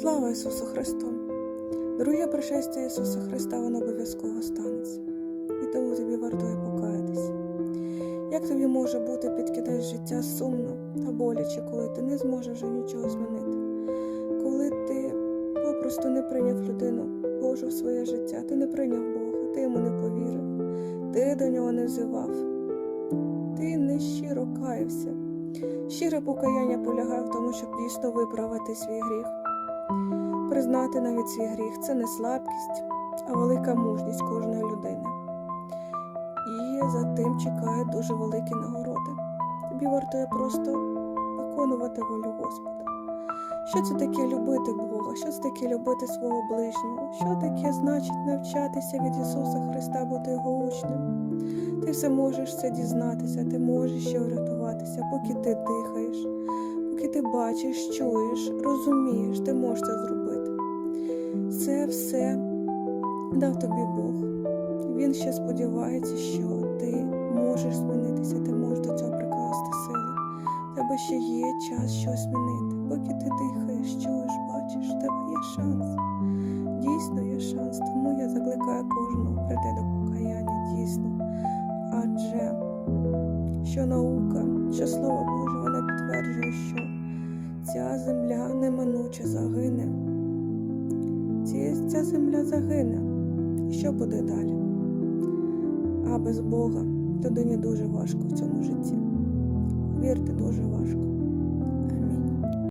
Слава Ісусу Христу! Друге пришестя Ісуса Христа воно обов'язково станеться. І тому тобі вартує покаятися. Як тобі може бути під кінець життя сумно та боляче, коли ти не зможеш вже нічого змінити? Коли ти попросту не прийняв людину Божу в своє життя, ти не прийняв Бога, ти йому не повірив, ти до нього не взивав, ти не щиро каявся. Щире покаяння полягає в тому, щоб дійсно виправити свій гріх. Признати навіть свій гріх це не слабкість, а велика мужність кожної людини. І за тим чекають дуже великі нагороди. Тобі вартує просто виконувати волю Господа. Що це таке любити Бога? Що це таке любити свого ближнього? Що таке значить навчатися від Ісуса Христа бути Його учнем? Ти все можеш це дізнатися, ти можеш ще врятуватися, поки ти дихаєш, поки ти бачиш, чуєш, розумієш, ти можеш це зробити. Це все дав тобі Бог. Він ще сподівається, що ти можеш змінитися, ти можеш до цього прикласти сили. В тебе ще є час щось змінити. Поки ти дихаєш, чуєш, бачиш, в тебе є шанс. Дійсно є шанс, тому я закликаю кожного прийти до покаяння дійсно. Адже що наука, що слово Боже, вона підтверджує, що ця земля неминуче загине. Ця земля загине. І що буде далі? А без Бога людині дуже важко в цьому житті. Вірте, дуже важко.